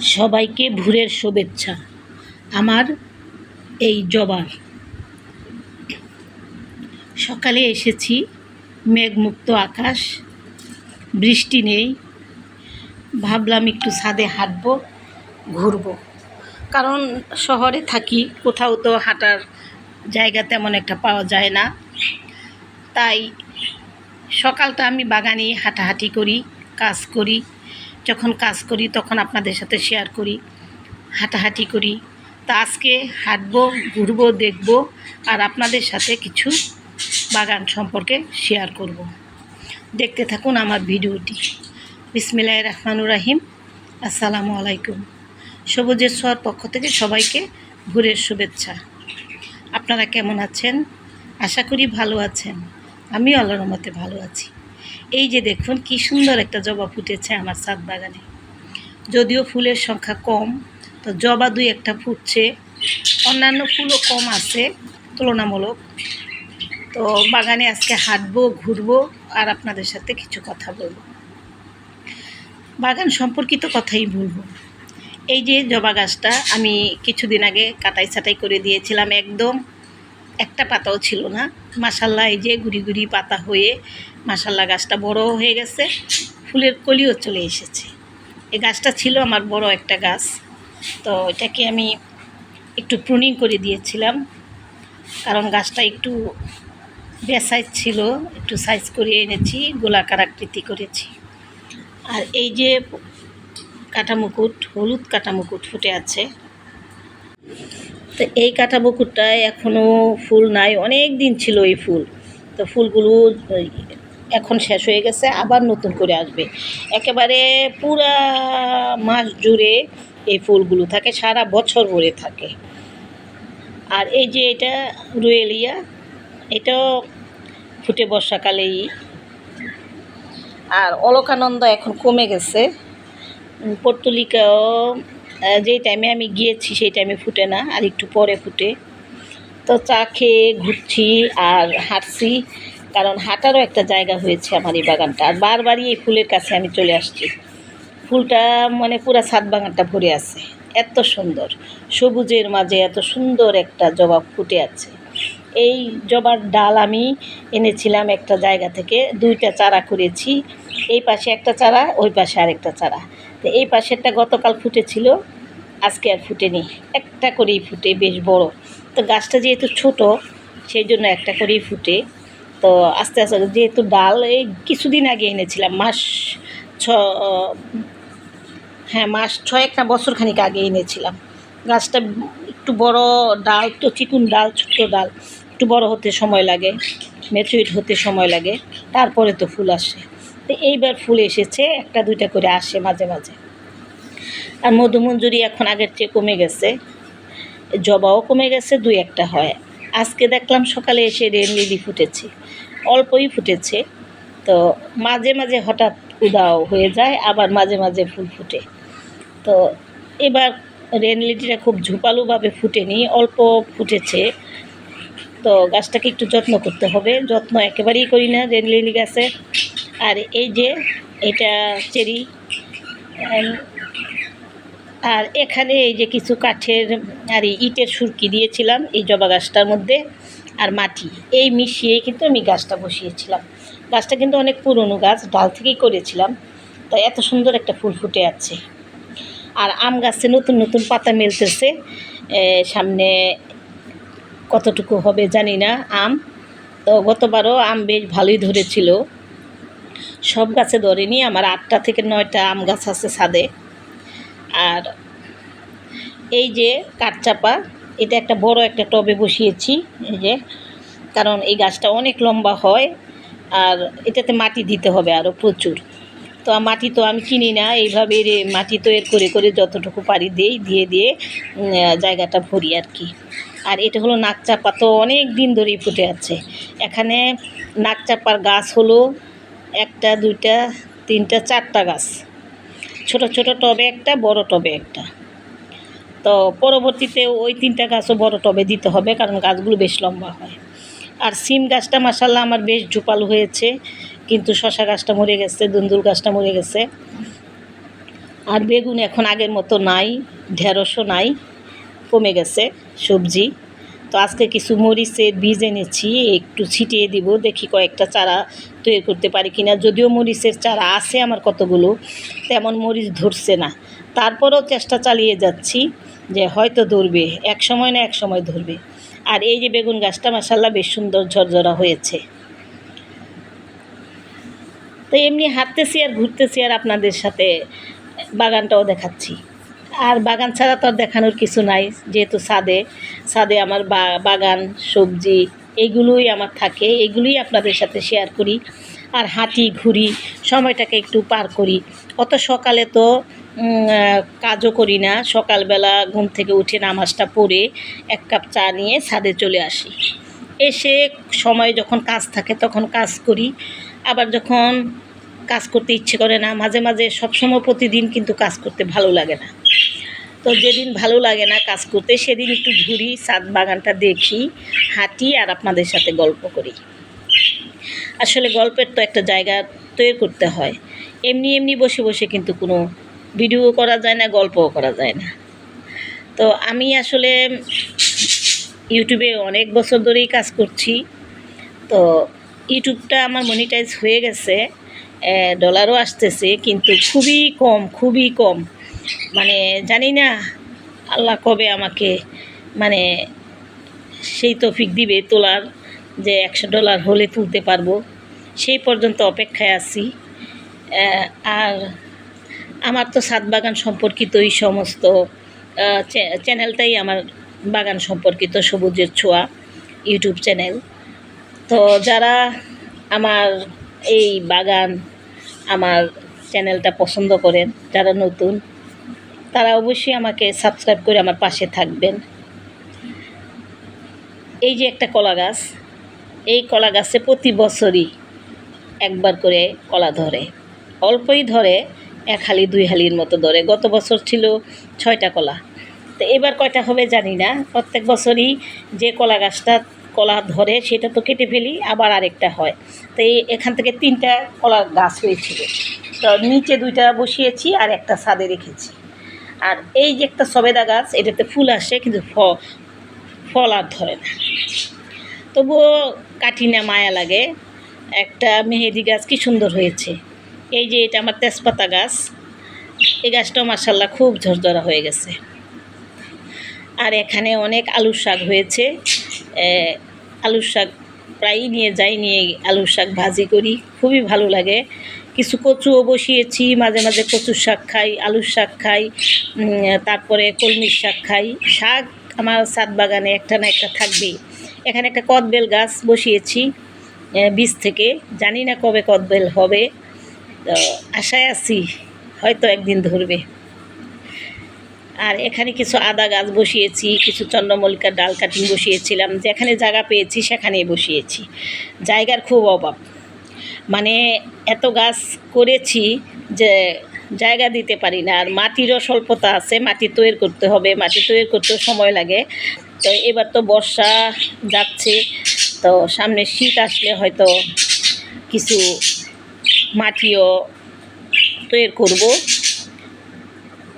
সবাইকে ভুরের শুভেচ্ছা। আমার এই জবার। সকালে এসেছি, মেঘমুক্ত আকাশ, বৃষ্টি নেই। ভাবলাম একটু ছাদে হাঁটবো, ঘুরবো। কারণ শহরে থাকি, কোথাও তো হাঁটার জায়গা তেমন একটা পাওয়া যায় না। তাই সকালটা আমি বাগানে হাঁটাহাঁটি করি। কাজ করি, যখন কাজ করি তখন আপনাদের সাথে শেয়ার করি, হাঁটাহাঁটি করি। তা আজকে হাঁটবো, ঘুরবো, দেখব আর আপনাদের সাথে কিছু বাগান সম্পর্কে শেয়ার করব। দেখতে থাকুন আমার ভিডিওটি। বিসমিল্লাহ রহমানুর রাহিম। আসসালামু আলাইকুম। সবুজের ছোঁয়ার পক্ষ থেকে সবাইকে ভোরের শুভেচ্ছা। আপনারা কেমন আছেন? আশা করি ভালো আছেন। আমি আল্লাহর রহমতে ভালো আছি। এই যে দেখুন, কি সুন্দর একটা জবা ফুটেছে আমার ছাদ বাগানে। যদিও ফুলের সংখ্যা কম, তো জবা দুই একটা ফুটছে। অন্যান্য ফুলও কম আছে, তুলনামূলক। তো বাগানে আজকে হাঁটবো, ঘুরবো আর আপনাদের সাথে কিছু কথা বলব। বাগান সম্পর্কিত কথাই বলব। এই যে জবা গাছটা আমি কিছুদিন আগে কাটাই ছাটাই করে দিয়েছিলাম একদম। একটা পাতাও ছিল না। মাসাল্লাহ এই যে গুড়ি গুড়ি পাতা হয়ে মাসাল্লাহ গাছটা বড় হয়ে গেছে, ফুলের কলিও চলে এসেছে। এই গাছটা ছিল আমার বড় একটা গাছ, তো এটাকে আমি একটু প্রুনিং করে দিয়েছিলাম, কারণ গাছটা একটু বেসাইজ ছিল, একটু সাইজ করে এনেছি, গোলাকার আকৃতি করেছি। আর এই যে কাটা মুকুট হলুদ কাটা মুকুট ফুটে আছে। তো এই কাটা মুকুটটায় এখনও ফুল নাই। অনেক দিন ছিল এই ফুল। তো ফুলগুলো এখন শেষ হয়ে গেছে, আবার নতুন করে আসবে। একেবারে পুরা মাস জুড়ে এই ফুলগুলো থাকে, সারা বছর ভরে থাকে। আর এই যে এটা রুয়েলিয়া, এটাও ফুটে বর্ষাকালেই। আর অলকানন্দ এখন কমে গেছে। পর্তুলিকাও যেই টাইমে আমি গিয়েছি, সেই টাইমে ফুটে না, আর একটু পরে ফুটে। তো চা খেয়ে ঘুরছি আর হাঁটছি, কারণ হাঁটারও একটা জায়গা হয়েছে আমার এই বাগানটা। আর বারবারই এই ফুলের কাছে আমি চলে আসছি। ফুলটা মানে পুরো ছাদ বাগানটা ভরে আছে। এত সুন্দর। সবুজের মাঝে এত সুন্দর একটা জবাব ফুটে আছে। এই জবার ডাল আমি এনেছিলাম একটা জায়গা থেকে, দুইটা চারা করেছি। এই পাশে একটা চারা, ওই পাশে আরেকটা চারা। তো এই পাশেরটা গতকাল ফুটেছিল, আজকে আর ফুটেনি। একটা করেই ফুটে, বেশ বড়। তো গাছটা যেহেতু ছোট, সেই জন্য একটা করেই ফুটে। তো আস্তে আস্তে যেহেতু ডাল, এই কিছুদিন আগে এনেছিলাম, মাস ছ হ্যাঁ মাস ছয়েক না বছর খানিক আগে এনেছিলাম। গাছটা একটু বড় ডাল তো চিকুন ডাল, ছোট্ট ডাল। একটু বড় হতে সময় লাগে ম্যাচুইট হতে সময় লাগে, তারপরে তো ফুল আসে। তো এইবার ফুল এসেছে, একটা দুইটা করে আসে মাঝে মাঝে। আর মধুমঞ্জুরি এখন আগের চেয়ে কমে গেছে। জবাও কমে গেছে, দুই একটা হয়। আজকে দেখলাম সকালে এসে রেন লিলি ফুটেছে। অল্পই ফুটেছে। তো মাঝে মাঝে হঠাৎ উদাও হয়ে যায়, আবার মাঝে মাঝে ফুল ফুটে। তো এবার রেন লিলিটা খুব ঝুপালুভাবে ফুটেনি, অল্প ফুটেছে। তো গাছটাকে একটু যত্ন করতে হবে। যত্ন একেবারেই করি না, যে লিলি গাছে। আর এই যে এটা চেরি। আর এখানে এই যে কিছু কাঠের আর ইটের সুরকি দিয়েছিলাম এই জবা গাছটার মধ্যে আর মাটি। এই মিশিয়ে কিন্তু আমি গাছটা বসিয়েছিলাম। গাছটা কিন্তু অনেক পুরনো গাছ, ডাল থেকেই করেছিলাম। তো এত সুন্দর একটা ফুল ফুটে আছে। আর আম গাছে নতুন নতুন পাতা মেলতেছে সামনে কতটুকু হবে জানি না, আম। তো গতবারও আম বেশ ভালোই ধরেছিল। সব গাছে ধরেনি, আমার আটটা থেকে নয়টা আম গাছ আছে ছাদে। আর এই যে কাঠচাপা, এটা একটা বড় একটা টবে বসিয়েছি, এই যে। কারণ এই গাছটা অনেক লম্বা হয়, আর এটাতে মাটি দিতে হবে আরও প্রচুর। তো মাটি তো আমি কিনি না, এইভাবে মাটি তৈরি করে করে যতটুকু পারি দিই, দিয়ে দিয়ে জায়গাটা ভরি আর কি। আর এটা হলো নাকচাপা। তো অনেক দিন ধরেই ফুটে আছে। এখানে নাকচাপার গাছ হলো একটা, দুইটা, তিনটা, চারটা গাছ। ছোট ছোট টবে একটা, বড় টবে একটা। তো পরবর্তীতে ওই তিনটা গাছও বড় টবে দিতে হবে কারণ গাছগুলো বেশ লম্বা হয়। আর সিম গাছটা মাসাল্লাহ আমার বেশ ঝোপালো হয়েছে, কিন্তু শশা গাছটা মরে গেছে, দুন্দুল গাছটা মরে গেছে। আর বেগুন এখন আগের মতো নাই, ঢেঁড়সও নাই। কমে গেছে সবজি। তো আজকে কিছু মরিচের বীজ এনেছি, একটু ছিটিয়ে দিব, দেখি কয়েকটা চারা তৈরি করতে পারি কিনা। যদিও মরিচের চারা আছে আমার কতগুলো, তেমন মরিচ ধরছে না। তারপরেও চেষ্টা চালিয়ে যাচ্ছি যে হয়তো ধরবে, এক সময় না এক সময় ধরবে। আর এই যে বেগুন গাছটা মাসাল্লাহ বেশ সুন্দর ঝরঝরা হয়েছে। তো এমনি হাঁটতেছি আর ঘুরতেছি আর আপনাদের সাথে বাগানটাও দেখাচ্ছি। আর বাগান ছাড়া তো দেখানোর কিছু নাই, যেহেতু ছাদে ছাদে আমার বাগান, সবজি, এইগুলোই আমার থাকে এগুলোই আপনাদের সাথে শেয়ার করি। আর হাঁটি, ঘুরি, সময়টাকে একটু পার করি। অত সকালে তো কাজও করি না, সকালবেলা ঘুম থেকে উঠে নামাজটা পড়ে এক কাপ চা নিয়ে ছাদে চলে আসি। এসে সময় যখন কাজ থাকে তখন কাজ করি, আবার যখন কাজ করতে ইচ্ছে করে না। মাঝে মাঝে সবসময় প্রতিদিন কিন্তু কাজ করতে ভালো লাগে না। তো যেদিন ভালো লাগে না কাজ করতে, সেদিন একটু ঘুরি, ছাদ বাগানটা দেখি, হাঁটি আর আপনাদের সাথে গল্প করি। আসলে গল্পের তো একটা জায়গা তৈরি করতে হয়। এমনি এমনি বসে বসে কিন্তু কোনো ভিডিও করা যায় না, গল্পও করা যায় না। তো আমি আসলে ইউটিউবে অনেক বছর ধরেই কাজ করছি। তো ইউটিউবটা আমার মনিটাইজ হয়ে গেছে। ডলারও আসতেছে, কিন্তু খুবই কম খুবই কম। মানে জানি না, আল্লাহ কবে আমাকে মানে সেই তৌফিক দিবে তোলার, যে একশো ডলার হলে তুলতে পারব। সেই পর্যন্ত অপেক্ষায় আছি। আর আমার তো সাত বাগান সম্পর্কিত এই সমস্ত চ্যানেলটাই আমার বাগান সম্পর্কিত, সবুজের ছোঁয়া, ইউটিউব চ্যানেল। তো যারা আমার এই বাগান আমার চ্যানেলটা পছন্দ করেন, যারা নতুন, তারা অবশ্যই আমাকে সাবস্ক্রাইব করে আমার পাশে থাকবেন। এই যে একটা কলা গাছ, এই কলা গাছে প্রতি বছরই একবার করে কলা ধরে। অল্পই ধরে, এক হালি, দুই হালির মতো ধরে। গত বছর ছিল ছয়টা কলা। তো এবার কয়টা হবে জানি না। প্রত্যেক বছরই যে কলা গাছটা কলা ধরে সেটা তো কেটে ফেলি, আবার আরেকটা হয়। তো এখান থেকে তিনটা কলা গাছ হয়েছিল। তো নিচে দুইটা বসিয়েছি আর একটা ছাদে রেখেছি। আর এই যে একটা সবেদা গাছ, এটাতে ফুল আসে, কিন্তু ফল আর ধরে না। তবুও কাটি না মায়া লাগে। একটা মেহেদি গাছ কি সুন্দর হয়েছে। এই যে এটা আমার তেজপাতা গাছ, এই গাছটাও মার্শাল্লাহ খুব ঝরঝরা হয়ে গেছে। আর এখানে অনেক আলুর শাক হয়েছে। আলুর শাক প্রায়ই নিয়ে যাই, নিয়ে আলুর শাক ভাজি করি, খুবই ভালো লাগে। কিছু কচুও বসিয়েছি, মাঝে মাঝে কচুর শাক খাই, আলুর শাক খাই তারপরে কলমির শাক খাই। শাক আমার ছাদ বাগানে একটা না একটা থাকবেই। এখানে একটা কদবেল গাছ বসিয়েছি বীজ থেকে। জানি না কবে কদবেল হবে। তো আশায় আছি, হয়তো একদিন ধরবে। আর এখানে কিছু আদা গাছ বসিয়েছি, কিছু চন্দ্রমল্লিকার ডাল কাটিং বসিয়েছিলাম, যেখানে জায়গা পেয়েছি সেখানেই বসিয়েছি। জায়গার খুব অভাব। মানে এত গাছ করেছি যে জায়গা দিতে পারি না, আর মাটিরও স্বল্পতা আছে, মাটি তৈরি করতে হবে, মাটি তৈরি করতেও সময় লাগে। তো এবার তো বর্ষা যাচ্ছে, তো সামনে শীত আসলে হয়তো কিছু মাটিও তৈরি করব।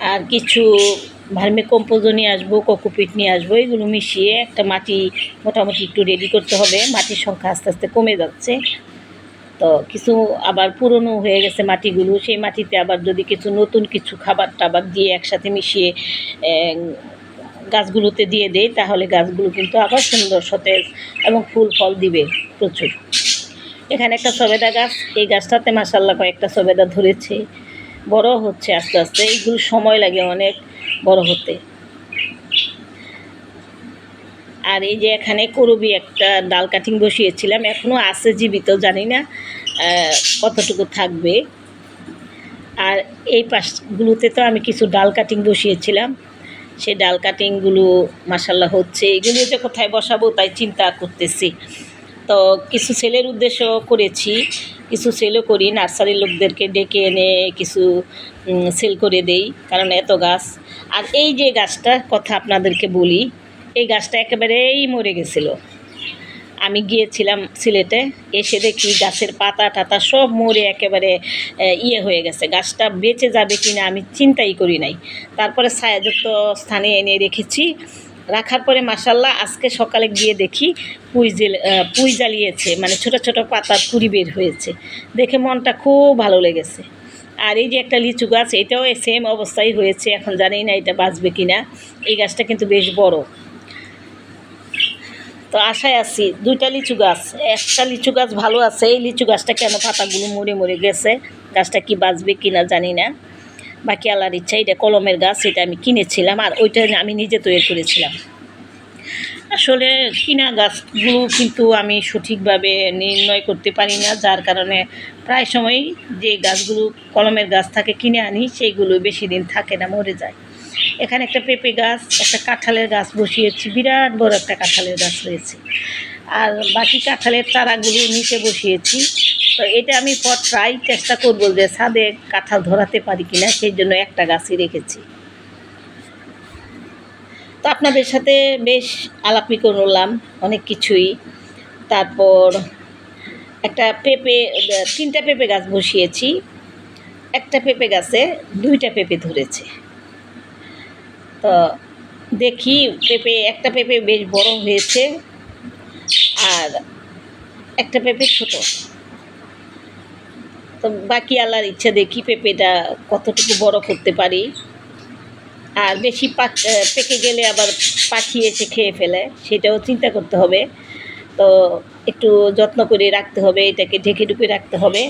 আর কিছু ভার্মি কম্পোজও নিয়ে আসব, কোকোপিট নিয়ে আসব, এগুলো মিশিয়ে একটা মাটি মোটামুটি একটু রেডি করতে হবে। মাটির সংখ্যা আস্তে আস্তে কমে যাচ্ছে। তো কিছু আবার পুরনো হয়ে গেছে মাটিগুলো, সেই মাটিতে আবার যদি কিছু নতুন কিছু খাবার টাবার দিয়ে একসাথে মিশিয়ে গাছগুলোতে দিয়ে দেই, তাহলে গাছগুলো কিন্তু আবার সুন্দর সতেজ এবং ফুল ফল দিবে প্রচুর। এখানে একটা সবেদা গাছ, এই গাছটাতে মাসাল্লাহ কয়েকটা সবেদা ধরেছে। বড় হচ্ছে আস্তে আস্তে, এইগুলো সময় লাগে অনেক। বড় হতে। আর এই যে এখানে করবি একটা ডাল কাটিং বসিয়েছিলাম এখনও আছে জীবিত, জানি না কতটুকু থাকবে। আর এই পাশগুলোতে তো আমি কিছু ডাল কাটিং বসিয়েছিলাম। সেই ডাল কাটিংগুলো মাসাল্লাহ হচ্ছে। এগুলো যে কোথায় বসাবো তাই চিন্তা করতেছি। তো কিছু ছেলের উদ্দেশ্য করেছি কিছু সেলও করি নার্সারির লোকদেরকে ডেকে এনে কিছু সেল করে দেই, কারণ এত গাছ। আর এই যে গাছটার কথা আপনাদেরকে বলি, এই গাছটা একেবারেই মরে গেছিল। আমি গিয়েছিলাম সিলেটে, এসে দেখি গাছের পাতা টাতা সব মরে একেবারে ইয়ে হয়ে গেছে। গাছটা বেঁচে যাবে কি না আমি চিন্তাই করি নাই। তারপরে ছায়াযুক্ত স্থানে এনে রেখেছি। রাখার পরে মাসাল্লাহ আজকে সকালে গিয়ে দেখি পুঁই পুঁই জ্বালিয়েছে মানে ছোট ছোট পাতার কুড়ি বের হয়েছে। দেখে মনটা খুব ভালো লেগেছে। আর এই যে একটা লিচু গাছ, এটাও সেম অবস্থায় হয়েছে, এখন জানি না এটা বাঁচবে কি না এই গাছটা কিন্তু বেশ বড়। তো আশায় আছি দুইটা লিচু গাছ, একটা লিচু গাছ ভালো আছে, এই লিচু গাছটা কেন পাতাগুলো মরে মরে গেছে, গাছটা কি বাঁচবে কি না জানি না। বাকি আল্লাহর ইচ্ছা এটা কলমের গাছ এটা আমি কিনেছিলাম আর ওইটা আমি নিজে তৈরি করেছিলাম। আসলে কিনা গাছগুলো কিন্তু আমি সঠিকভাবে নির্ণয় করতে পারি না, যার কারণে প্রায় সময়ই যে গাছগুলো কলমের গাছ থাকে কিনে আনি, সেইগুলো বেশি দিন থাকে না, মরে যায়। এখানে একটা পেঁপে গাছ, একটা কাঁঠালের গাছ বসিয়েছি, বিরাট বড় একটা কাঁঠালের গাছ রয়েছে আর বাকি কাঁঠালের চারাগুলো নিচে বসিয়েছি। তো এটা আমি পর ট্রাই চেষ্টা করব যে ছাদে কাঁঠাল ধরাতে পারি কিনা, সেই জন্য একটা গাছই রেখেছি। তো আপনাদের সাথে বেশ আলাপি করলাম, অনেক কিছুই। তারপর একটা পেঁপে, তিনটা পেঁপে গাছ বসিয়েছি। একটা পেঁপে গাছে দুইটা পেঁপে ধরেছে। তো দেখি পেঁপে, একটা পেঁপে বেশ বড় হয়েছে আর একটা পেঁপে ছোট। তো বাকি আল্লাহর ইচ্ছা দেখি পেঁপেটা কতটুকু বড় করতে পারি। আর বেশি পাক পেকে গেলে আবার পাখি এসে খেয়ে ফেলে, সেটাও চিন্তা করতে হবে। তো একটু যত্ন করে রাখতে হবে, এটাকে ঢেকে ঢুকে রাখতে হবে।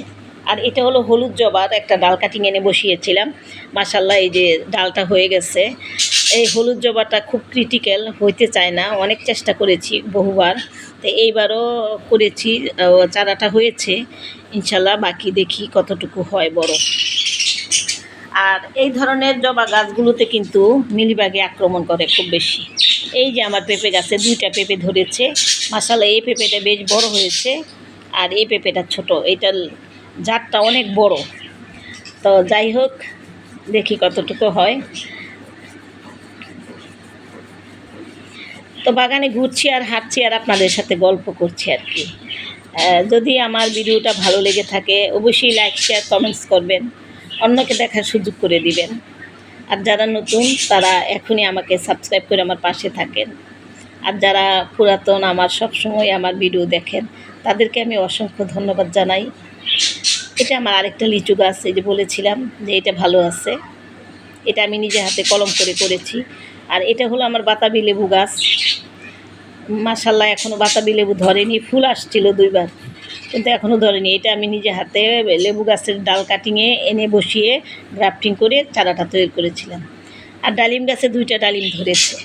আর এটা হলো হলুদ জবার একটা ডাল কাটিং এনে বসিয়েছিলাম। মাসাল্লাহ এই যে ডালটা হয়ে গেছে। এই হলুদ জবাটা খুব ক্রিটিক্যাল হইতে চায় না। অনেক চেষ্টা করেছি বহুবার। তো এইবারও করেছি চারাটা হয়েছে। ইনশাল্লাহ বাকি দেখি কতটুকু হয় বড়। আর এই ধরনের জবা গাছগুলোতে কিন্তু মিলিবাগে আক্রমণ করে খুব বেশি। এই যে আমার পেঁপে গাছে দুইটা পেঁপে ধরেছে মাসালা এই পেঁপেটা বেশ বড় হয়েছে, আর এই পেঁপেটা ছোট। এইটার জাতটা অনেক বড়। তো যাই হোক, দেখি কতটুকু হয়। তো বাগানে ঘুরছি আর হাঁটছি আর আপনাদের সাথে গল্প করছি আর কি। যদি আমার ভিডিওটা ভালো লেগে থাকে, অবশ্যই লাইক শেয়ার কমেন্টস করবেন। অন্যকে দেখার সুযোগ করে দিবেন। আর যারা নতুন, তারা এখনই আমাকে সাবস্ক্রাইব করে আমার পাশে থাকেন। আর যারা পুরাতন, আমার সব সময় আমার ভিডিও দেখেন, তাদেরকে আমি অসংখ্য ধন্যবাদ জানাই। এটা আমার আরেকটা লিচু গাছ, এই যে বলেছিলাম যে এটা ভালো আছে। এটা আমি নিজে হাতে কলম করে করেছি। আর এটা হলো আমার বাতাবি লেবু গাছ। মাসাল্লাহ এখনও বাতাবি লেবু ধরেনি, ফুল আসছিল দুইবার, কিন্তু এখনও ধরেনি। এটা আমি নিজে হাতে লেবু গাছের ডাল কাটিংয়ে এনে বসিয়ে গ্রাফটিং করে চারাটা তৈরি করেছিলাম। আর ডালিম গাছে দুইটা ডালিম ধরেছে।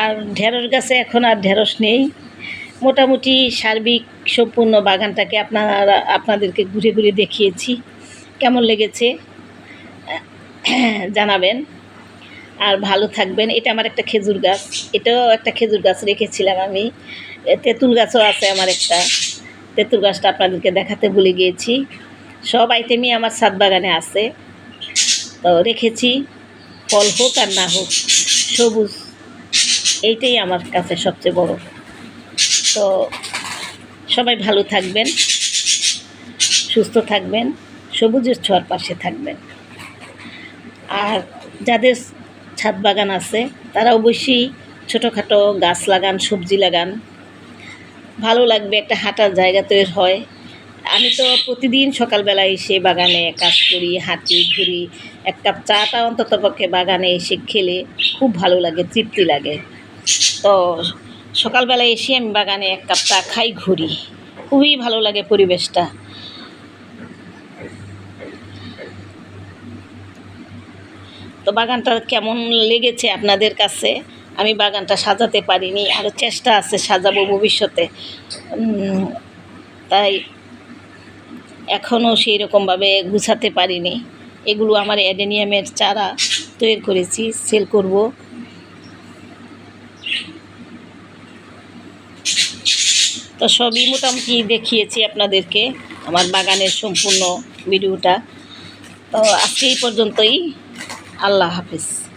আর ঢেঁড়স গাছে এখন আর ঢেঁড়স নেই। মোটামুটি সার্বিক সম্পূর্ণ বাগানটাকে আপনারা, আপনাদেরকে ঘুরে ঘুরে দেখিয়েছি। কেমন লেগেছে? জানাবেন। আর ভালো থাকবেন। এটা আমার একটা খেজুর গাছ। এটাও একটা খেজুর গাছ রেখেছিলাম আমি। তেঁতুল গাছও আছে আমার একটা। তেঁতুল গাছটা আপনাদেরকে দেখাতে ভুলে গিয়েছি। সব আইটেমই আমার ছাদ বাগানে আছে। তো রেখেছি। ফল হোক আর না হোক, সবুজ। এইটাই আমার কাছে সবচেয়ে বড়। তো সবাই ভালো থাকবেন, সুস্থ থাকবেন, সবুজের ছোঁয়ার পাশে থাকবেন। আর যাদের ছাদ বাগান আছে। তারা অবশ্যই ছোটোখাটো গাছ লাগান, সবজি লাগান। ভালো লাগবে একটা হাঁটার জায়গা তৈরি হয়। আমি তো প্রতিদিন সকালবেলা এসে বাগানে কাজ করি, হাঁটি, ঘুরি। এক কাপ চাটা অন্তত পক্ষে বাগানে এসে খেলে খুব ভালো লাগে, তৃপ্তি লাগে। তো সকালবেলা এসে আমি বাগানে এক কাপ চা খাই, ঘুরি। খুবই ভালো লাগে পরিবেশটা। তো বাগানটা কেমন লেগেছে আপনাদের কাছে? আমি বাগানটা সাজাতে পারিনি আরও চেষ্টা আছে সাজাবো ভবিষ্যতে। তাই এখনও সেই রকমভাবে গুছাতে পারিনি। এগুলো আমার অ্যাডেনিয়ামের চারা তৈরি করেছি, সেল করব। তো সবই মোটামুটি দেখিয়েছি আপনাদেরকে, আমার বাগানের সম্পূর্ণ ভিডিওটা। তো আজকে এই পর্যন্তই। আল্লাহ হাফিজ।